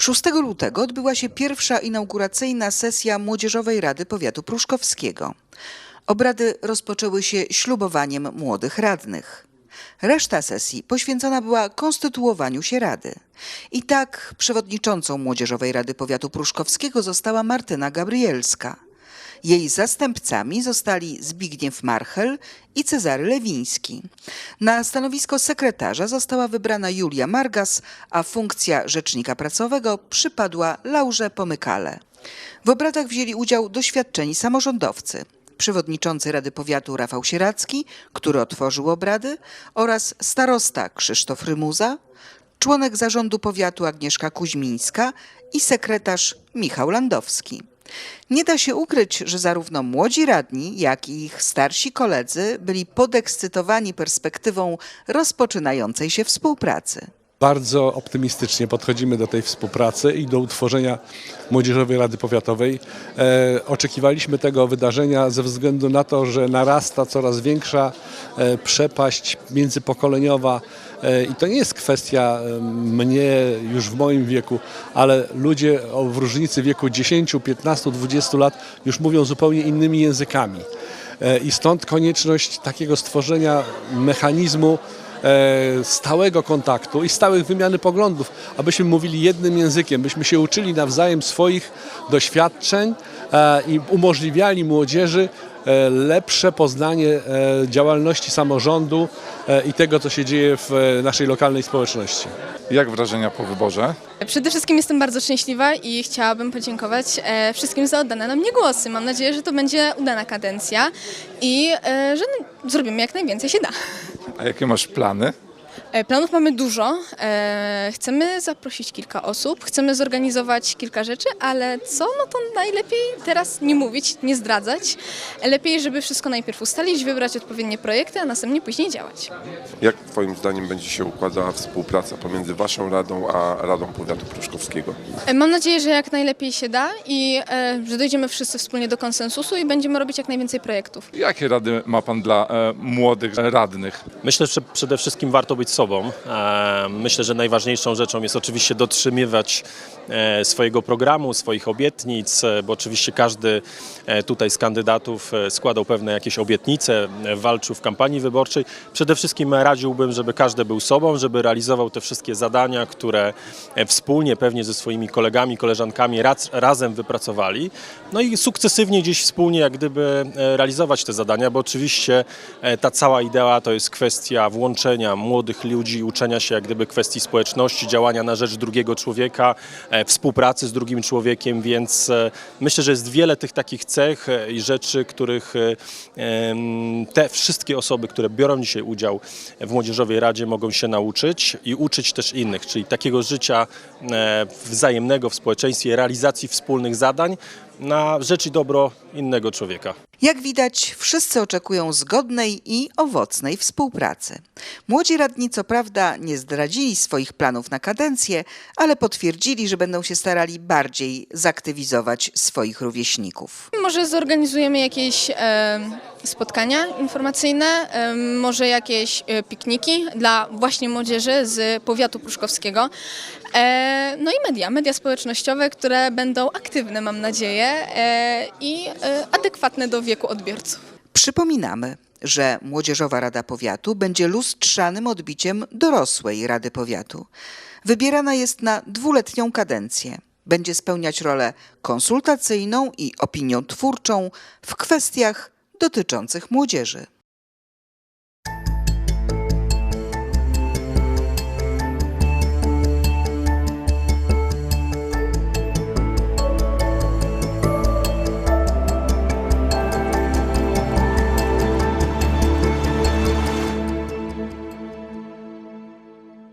6 lutego odbyła się pierwsza inauguracyjna sesja Młodzieżowej Rady Powiatu Pruszkowskiego. Obrady rozpoczęły się ślubowaniem młodych radnych. Reszta sesji poświęcona była konstytuowaniu się Rady. I tak przewodniczącą Młodzieżowej Rady Powiatu Pruszkowskiego została Martyna Gabrielska. Jej zastępcami zostali Zbigniew Marchel i Cezary Lewiński. Na stanowisko sekretarza została wybrana Julia Margas, a funkcja rzecznika prasowego przypadła Laurze Pomykale. W obradach wzięli udział doświadczeni samorządowcy. Przewodniczący Rady Powiatu Rafał Sieracki, który otworzył obrady, oraz starosta Krzysztof Rymuza, członek zarządu powiatu Agnieszka Kuźmińska i sekretarz Michał Landowski. Nie da się ukryć, że zarówno młodzi radni, jak i ich starsi koledzy byli podekscytowani perspektywą rozpoczynającej się współpracy. Bardzo optymistycznie podchodzimy do tej współpracy i do utworzenia Młodzieżowej Rady Powiatowej. E, oczekiwaliśmy tego wydarzenia ze względu na to, że narasta coraz większa e, przepaść międzypokoleniowa. E, I to nie jest kwestia e, mnie już w moim wieku, ale ludzie w różnicy wieku 10, 15, 20 lat już mówią zupełnie innymi językami. E, I stąd konieczność takiego stworzenia mechanizmu stałego kontaktu i stałych wymiany poglądów, abyśmy mówili jednym językiem, byśmy się uczyli nawzajem swoich doświadczeń e, i umożliwiali młodzieży e, lepsze poznanie e, działalności samorządu e, i tego, co się dzieje w e, naszej lokalnej społeczności. Jak wrażenia po wyborze? Przede wszystkim jestem bardzo szczęśliwa i chciałabym podziękować e, wszystkim za oddane na mnie głosy. Mam nadzieję, że to będzie udana kadencja i e, że zrobimy jak najwięcej się da. A jakie masz plany? E, Planów mamy dużo. E, Chcemy zaprosić kilka osób, chcemy zorganizować kilka rzeczy, ale co, no to najlepiej teraz nie mówić, nie zdradzać. Lepiej, żeby wszystko najpierw ustalić, wybrać odpowiednie projekty, a następnie później działać. Jak Twoim zdaniem będzie się układała współpraca pomiędzy Waszą Radą a Radą Powiatu Pruszkowskiego? E, Mam nadzieję, że jak najlepiej się da i że dojdziemy wszyscy wspólnie do konsensusu i będziemy robić jak najwięcej projektów. Jakie rady ma Pan dla młodych radnych? Myślę, że przede wszystkim warto być sobą. E, Myślę, że najważniejszą rzeczą jest oczywiście dotrzymywać e, swojego programu, swoich obietnic, e, bo oczywiście każdy tutaj z kandydatów składał pewne jakieś obietnice, walczył w kampanii wyborczej. Przede wszystkim radziłbym, żeby każdy był sobą, żeby realizował te wszystkie zadania, które wspólnie pewnie ze swoimi kolegami, koleżankami raz, razem wypracowali. No i sukcesywnie gdzieś wspólnie jak gdyby realizować te zadania, bo oczywiście ta cała idea to jest kwestia włączenia młodych ludzi, uczenia się jak gdyby kwestii społeczności, działania na rzecz drugiego człowieka, e, współpracy z drugim człowiekiem, więc e, myślę, że jest wiele tych takich cech e, i rzeczy, których te wszystkie osoby, które biorą dzisiaj udział w Młodzieżowej Radzie mogą się nauczyć i uczyć też innych, czyli takiego życia wzajemnego w społeczeństwie, realizacji wspólnych zadań na rzecz i dobro innego człowieka. Jak widać, wszyscy oczekują zgodnej i owocnej współpracy. Młodzi radni, co prawda, nie zdradzili swoich planów na kadencję, ale potwierdzili, że będą się starali bardziej zaktywizować swoich rówieśników. Może zorganizujemy jakieś e, spotkania informacyjne, e, może jakieś e, pikniki dla właśnie młodzieży z powiatu pruszkowskiego. E, no i media, media społecznościowe, które będą aktywne, mam nadzieję, e, i e, adekwatne do wieku odbiorców. Przypominamy, że Młodzieżowa Rada Powiatu będzie lustrzanym odbiciem dorosłej Rady Powiatu. Wybierana jest na dwuletnią kadencję. Będzie spełniać rolę konsultacyjną i opiniotwórczą w kwestiach dotyczących młodzieży.